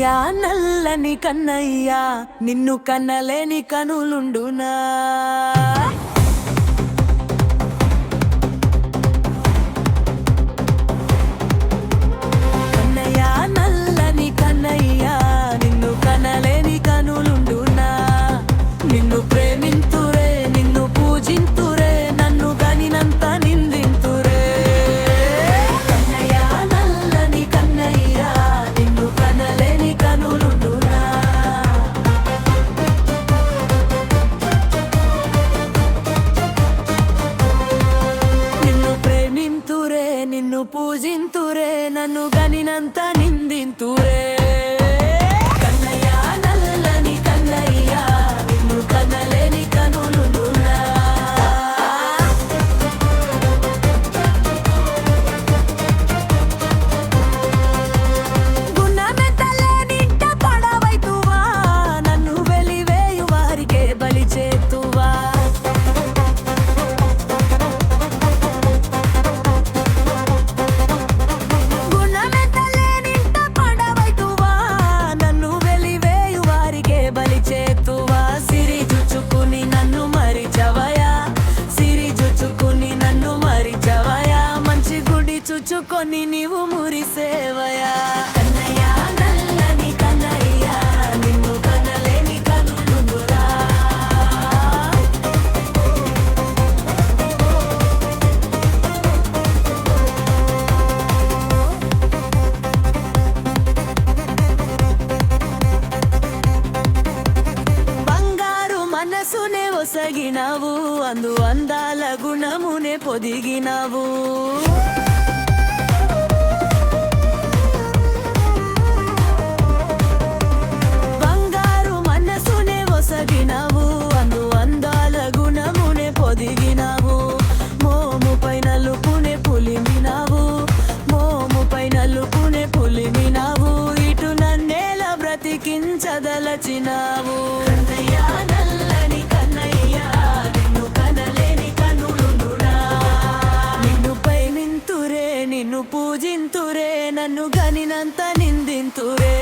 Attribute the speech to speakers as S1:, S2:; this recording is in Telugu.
S1: కన్నయ్యా నల్లని కన్నయ్యా నిన్ను కన్నలేని కనులుండునా? నిన్ను పూజింతురే నన్ను గనినంత నిందింతురే. కొని నీవు మురిసేవయా. మనసునే ఒసగినావు అందు అందాల గుణమునే పొదిగినావు. వచ్చావు నల్లని కన్నయ్య నిన్ను కనలేని కనులురా నిన్ను పై నింతురే నిన్ను పూజింతురే నన్ను గనినంత నిందింతురే.